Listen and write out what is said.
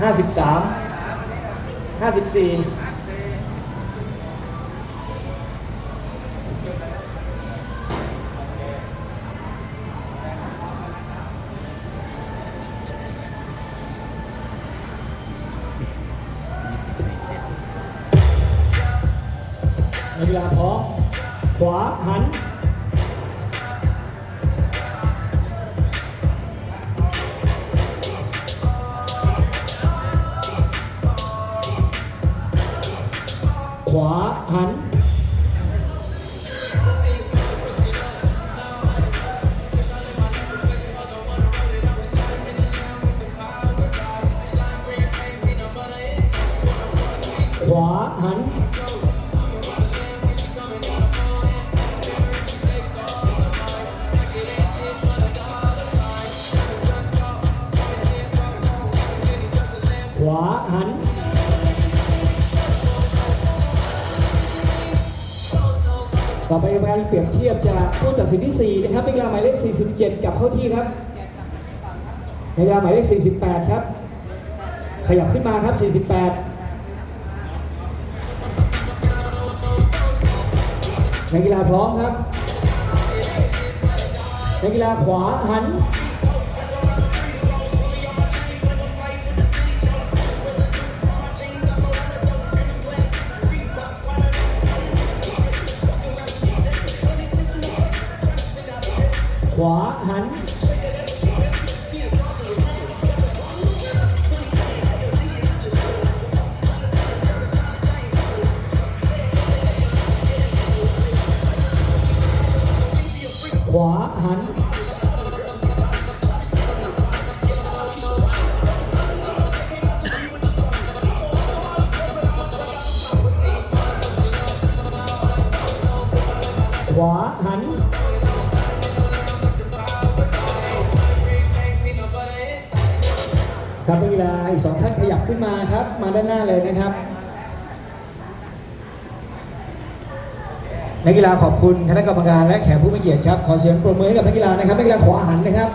ห้าสิบสามห้าสิบสี่นักกีฬาพร้อมขวาหันาหัน ขวาหัน ขวาหัน ต่อไปการเปรียบเทียบจากผู้ตัดสินที่ 4 นะครับนักกีฬาหมายเลข 47 กับเข้าที่ครับนักกีฬาหมายเลข 48 ครับ ขยับขึ้นมาครับ 48นักกีฬาพร้อมครับนักกีฬาขวาหัน ขวาหัน ขวาหันขวาหัน ครับนักกีฬาอีกสองท่านขยับขึ้นมาครับ มาด้านหน้าเลยนะครับ นักกีฬาขอบคุณคณะกรรมการและแขกผู้มีเกียรติครับ ขอเสียงปรบมือให้กับนักกีฬานะครับ นักกีฬาขวาหันนะครับ